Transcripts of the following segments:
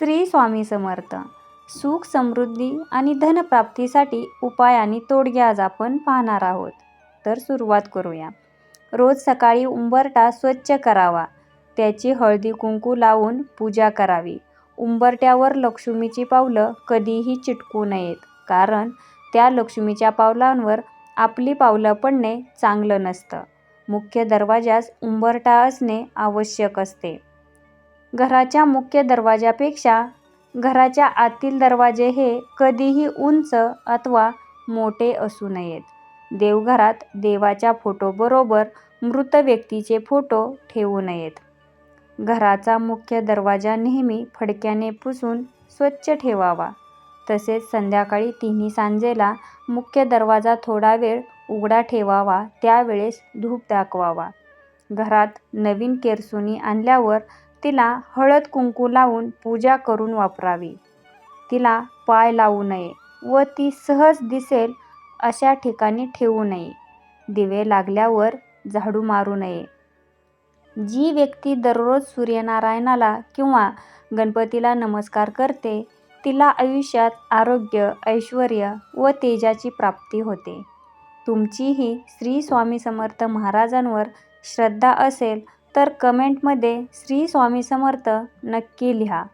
श्री स्वामी समर्थ. सुख समृद्धी आणि धनप्राप्तीसाठी उपाय आणि तोडगे आज आपण पाहणार आहोत. तर सुरुवात करूया. रोज सकाळी उंबरटा स्वच्छ करावा. त्याची हळदी कुंकू लावून पूजा करावी. उंबरट्यावर लक्ष्मीची पावलं कधीही चिटकू नयेत कारण त्या लक्ष्मीच्या पावलांवर आपली पावलं पडणे चांगलं नसतं. मुख्य दरवाजास उंबरटा असणे आवश्यक असते. घराच्या मुख्य दरवाजापेक्षा घराच्या आतील दरवाजे हे कधीही उंच अथवा मोठे असू नयेत. देवघरात देवाच्या फोटोबरोबर मृत व्यक्तीचे फोटो ठेवू नयेत. घराचा मुख्य दरवाजा नेहमी फडक्याने पुसून स्वच्छ ठेवावा. तसेच संध्याकाळी तिन्ही सांजेला मुख्य दरवाजा थोडा वेळ उघडा ठेवावा त्यावेळेस धूप दाखवावा. घरात नवीन केरसुनी आणल्यावर तिला हळद कुंकू लावून पूजा करून वापरावी. तिला पाय लावू नये व ती सहज दिसेल अशा ठिकाणी ठेवू नये. दिवे लागल्यावर झाडू मारू नये. जी व्यक्ती दररोज सूर्यनारायणाला किंवा गणपतीला नमस्कार करते तिला आयुष्यात आरोग्य ऐश्वर व तेजाची प्राप्ती होते. तुमचीही श्री स्वामी समर्थ महाराजांवर श्रद्धा असेल तर कमेंटमध्ये श्री स्वामी समर्थ नक्की लिहा.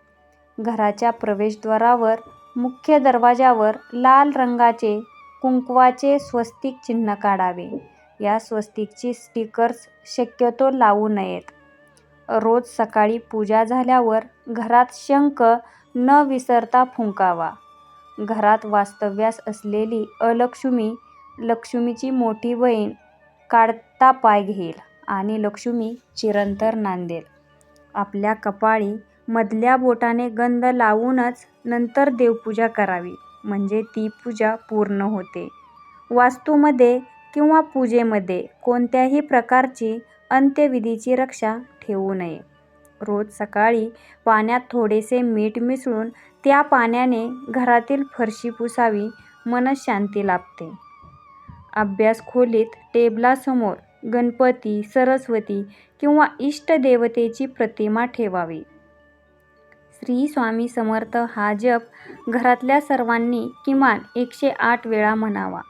घराच्या प्रवेशद्वारावर मुख्य दरवाजावर लाल रंगाचे कुंकवाचे स्वस्तिक चिन्ह काढावे. या स्वस्तिकची स्टिकर्स शक्यतो लावू नयेत. रोज सकाळी पूजा झाल्यावर घरात शंख न विसरता फुंकावा. घरात वास्तव्यास असलेली अलक्ष्मी लक्ष्मीची मोठी बहीण काढता पाय घेईल. आणि लक्ष्मी चिरंतर नांदेल आपल्या कपाळी मधल्या बोटाने गंध लावूनच नंतर देवपूजा करावी. म्हणजे ती पूजा पूर्ण होते. वास्तूमध्ये किंवा पूजेमध्ये कोणत्याही प्रकारची अंत्यविधीची रक्षा ठेवू नये. रोज सकाळी पाण्यात थोडेसे मीठ मिसळून त्या पाण्याने घरातील फरशी पुसावी मनशांती लाभते. अभ्यास खोलीत टेबलासमोर गणपती सरस्वती किंवा इष्टदेवतेची प्रतिमा ठेवावी. श्री स्वामी समर्थ हा जप घरातल्या सर्वांनी किमान एकशे आठ वेळा म्हणावा.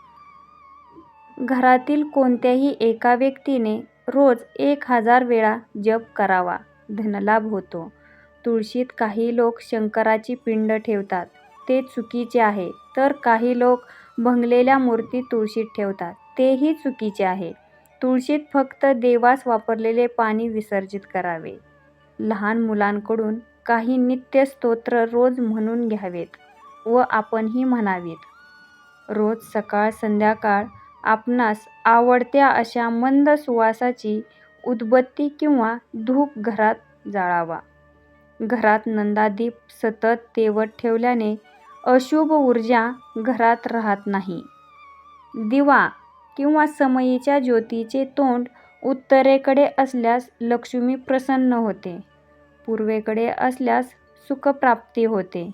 घरातील कोणत्याही एका व्यक्तीने रोज एक हजार वेळा जप करावा. धनलाभ होतो. तुळशीत काही लोक शंकराची पिंड ठेवतात. ते चुकीचे आहे. तर काही लोक भंगलेल्या मूर्ती तुळशीत ठेवतात. तेही चुकीचे आहे. तुळशीत फक्त देवास वापरलेले पाणी विसर्जित करावे. लहान मुलांकडून काही नित्य स्तोत्र रोज म्हणून घ्यावेत व आपणही म्हणावीत. रोज सकाळ संध्याकाळ आपणास आवडत्या अशा मंद सुवासाची उदबत्ती किंवा धूप घरात जाळावा. घरात नंदादीप सतत तेवत ठेवल्याने अशुभ ऊर्जा घरात राहत नाही. दिवा किंवा समयीच्या ज्योतीचे तोंड उत्तरेकडे असल्यास लक्ष्मी प्रसन्न होते. पूर्वेकडे असल्यास सुखप्राप्ती होते.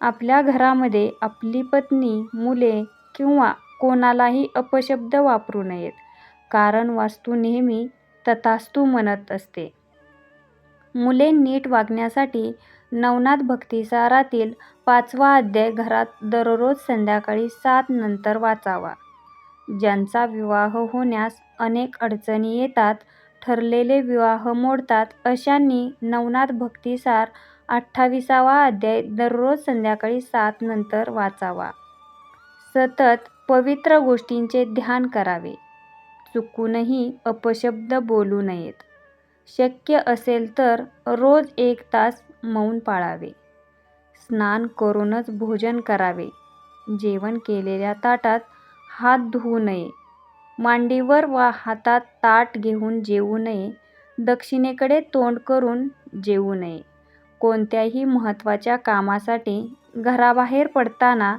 आपल्या घरामध्ये आपली पत्नी मुले किंवा कोणालाही अपशब्द वापरू नयेत. कारण वास्तू नेहमी तथास्तू म्हणत असते. मुले नीट वागण्यासाठी नवनाथ भक्तिसारातील पाचवा अध्याय घरात दररोज संध्याकाळी सात नंतर वाचावा. ज्यांचा विवाह होण्यास अनेक अडचणी येतात ठरलेले विवाह मोडतात. अशांनी नवनाथ भक्तिसार अठ्ठावीसावा अध्याय दररोज संध्याकाळी सात नंतर वाचावा. सतत पवित्र गोष्टींचे ध्यान करावे. चुकूनही अपशब्द बोलू नयेत. शक्य असेल तर रोज एक तास मौन पाळावे. स्नान करूनच भोजन करावे. जेवण केलेल्या ताटात हात धुवू नये. मांडीवर वा हातात ताट घेऊन जेवू नये. दक्षिणेकडे तोंड करून जेवू नये. कोणत्याही महत्त्वाच्या कामासाठी घराबाहेर पडताना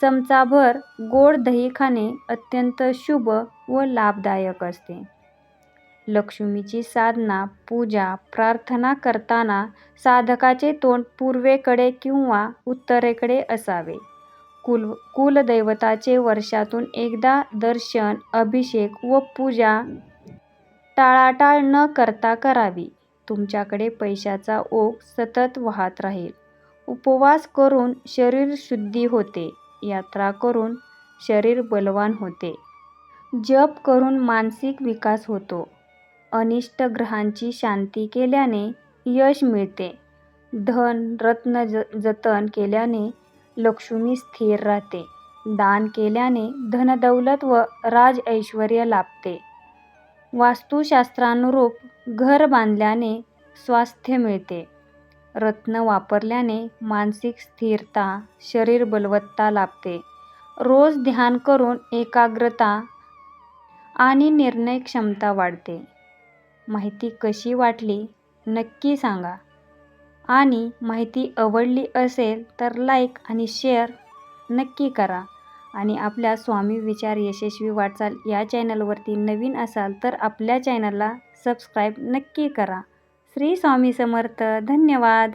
चमचाभर गोड दही खाणे अत्यंत शुभ व लाभदायक असते. लक्ष्मीची साधना पूजा प्रार्थना करताना साधकाचे तोंड पूर्वेकडे किंवा उत्तरेकडे असावे. कुल कुलदैवताचे वर्षातून एकदा दर्शन अभिषेक व पूजा टाळाटाळ न करता करावी. तुमच्याकडे पैशाचा ओघ सतत वाहत राहील. उपवास करून शरीर शुद्धी होते. यात्रा करून शरीर बलवान होते. जप करून मानसिक विकास होतो. अनिष्ट ग्रहांची शांती केल्याने यश मिळते. धन रत्न ज जतन केल्याने लक्ष्मी स्थिर राहते. दान केल्याने धनदौलत व राज ऐश्वर लाभते. वास्तुशास्त्रानुरूप घर बांधल्याने स्वास्थ्य मिळते. रत्न वापरल्याने मानसिक स्थिरता शरीर बलवत्ता लाभते. रोज ध्यान करून एकाग्रता आणि निर्णय क्षमता वाढते. माहिती कशी वाटली नक्की सांगा. आणि माहिती आवडली असेल तर लाईक आणि शेअर नक्की करा. आणि आपल्या स्वामी विचार यशस्वी वाटचाल या चॅनलवरती नवीन असाल तर आपल्या चॅनलला सबस्क्राईब नक्की करा. श्री स्वामी समर्थ धन्यवाद.